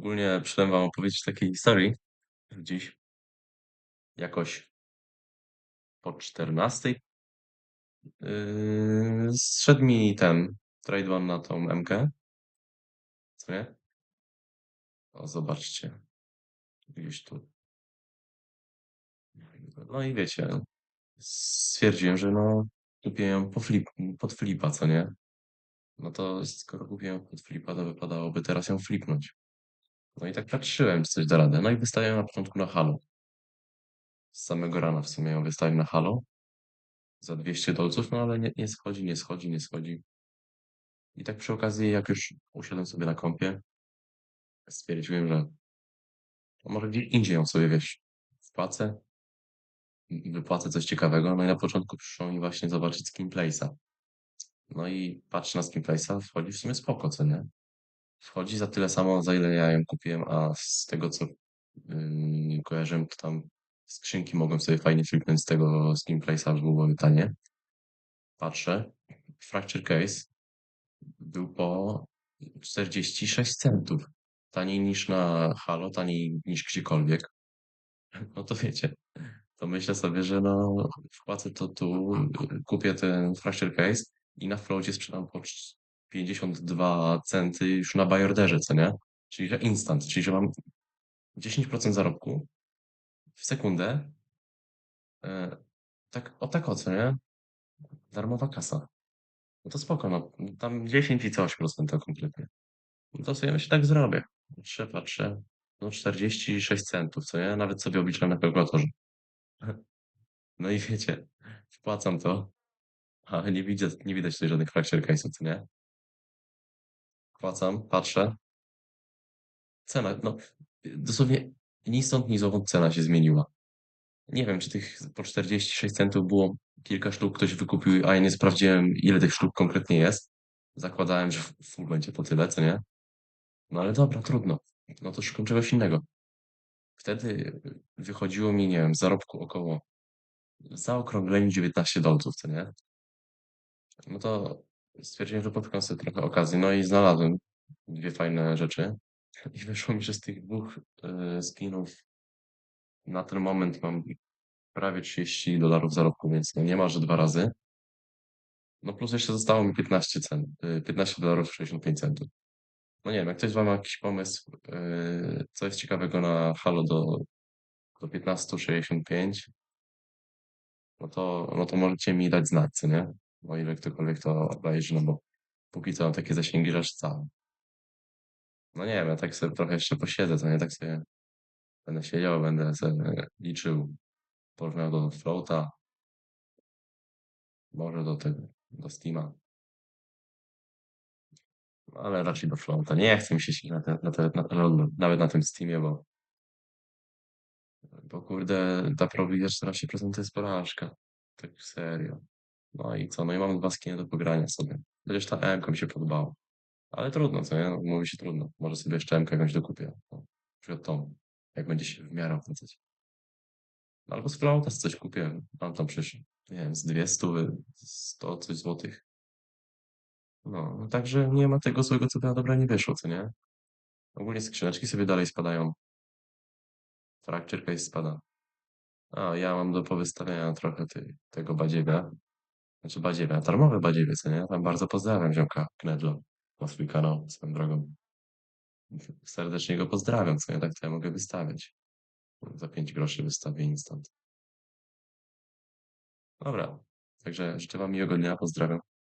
Ogólnie przyszedłem wam opowiedzieć takiej historii dziś. Jakoś po 14. Yy, zszedł mi ten trade one na tą MK. Co nie? O, zobaczcie. Gdzieś tu. No i wiecie, stwierdziłem, że no kupię ją po flip, pod flipa, co nie? No to skoro kupiłem ją pod flipa, to wypadałoby teraz ją flipnąć. No i tak patrzyłem, czy coś da radę. No i wystawiłem na początku na halo. Z samego rana w sumie ją wystawiłem na halo. Za 200 dolców, no ale nie, nie schodzi, nie schodzi, nie schodzi. I tak przy okazji, jak już usiadłem sobie na kąpie, stwierdziłem, że może gdzie indziej ją sobie, wiesz, wpłacę, wypłacę coś ciekawego. No i na początku przyszło mi właśnie zobaczyć Skinplace'a. No i patrzę na Skinplace'a, wchodzi w sumie spoko, co nie? Wchodzi za tyle samo, za ile ja ją kupiłem, a z tego, co yy, kojarzyłem, to tam skrzynki mogłem sobie fajnie flipnąć z tego Skinplace'a, że byłoby tanie. Patrzę, Fracture Case był po 46 centów. Taniej niż na Halo, taniej niż gdziekolwiek. No to wiecie, to myślę sobie, że no wpłacę to tu, kupię ten Fracture Case i na floacie sprzedam po 52 centy już na bajorderze, co nie? Czyli że instant, czyli że mam 10% zarobku w sekundę. E, tak, o tak o co, nie? Darmowa kasa. No to spoko, no. Tam 10 i coś procent kompletnie. No to sobie myślę, tak zrobię. Patrzę, patrzę. No 46 centów, co nie? Nawet sobie obliczyłem na kalkulatorze. No i wiecie, wpłacam to, ale nie widzę, nie widać tutaj żadnych fracture case'ów, co nie? Wpłacam, patrzę. Cena, no dosłownie ni stąd, ni zowąd cena się zmieniła. Nie wiem, czy tych po 46 centów było kilka sztuk ktoś wykupił, a ja nie sprawdziłem, ile tych sztuk konkretnie jest. Zakładałem, że full będzie to tyle, co nie? No ale dobra, trudno. No to szukam czegoś innego. Wtedy wychodziło mi, nie wiem, zarobku około zaokrągleniu 19 dolców, co nie? No to stwierdziłem, że sobie trochę okazji. No i znalazłem dwie fajne rzeczy. I wyszło mi, że z tych dwóch e, skinów na ten moment mam prawie 30 dolarów zarobku, więc no nie ma, że dwa razy. No plus jeszcze zostało mi 15 cent, e, 15 dolarów 65 centów. No nie wiem, jak ktoś z wam ma jakiś pomysł, e, co jest ciekawego na Halo do, do 15,65, no to, no to możecie mi dać znać, nie? O ile ktokolwiek to obejrzy, no bo póki co takie zasięgi, całe. No nie wiem, ja tak sobie trochę jeszcze posiedzę, co nie? Tak sobie będę siedział, będę sobie liczył, porównał do floata, może do tego, do Steama. No, ale raczej do floata. Nie chcę mi się siedzieć na, te, na, te, na, na, nawet na tym Steamie, bo bo kurde, ta Prowizor 14% to jest porażka. Tak serio. No i co? No i mam dwa skiny do pogrania sobie. Chociaż ta M mi się podobała. Ale trudno, co nie? Mówi się trudno. Może sobie jeszcze M jakąś dokupię. No, przykład tą. Jak będzie się w miarę opłacać. No, albo z Flautas coś kupię. Mam tam przecież, nie wiem, z 200, 100 coś złotych. No, no także nie ma tego złego, co na dobra nie wyszło, co nie? Ogólnie skrzyneczki sobie dalej spadają. Fracture case spada. A, ja mam do powystawienia trochę tej, tego badziewia. Znaczy badziewia, darmowe badziewie, co nie? Tam bardzo pozdrawiam ziomka Knedlo na swój kanał, swoją drogą. Serdecznie go pozdrawiam, co nie? Tak to ja mogę wystawiać. Za 5 groszy wystawię instant. Dobra, także życzę wam miłego dnia, pozdrawiam.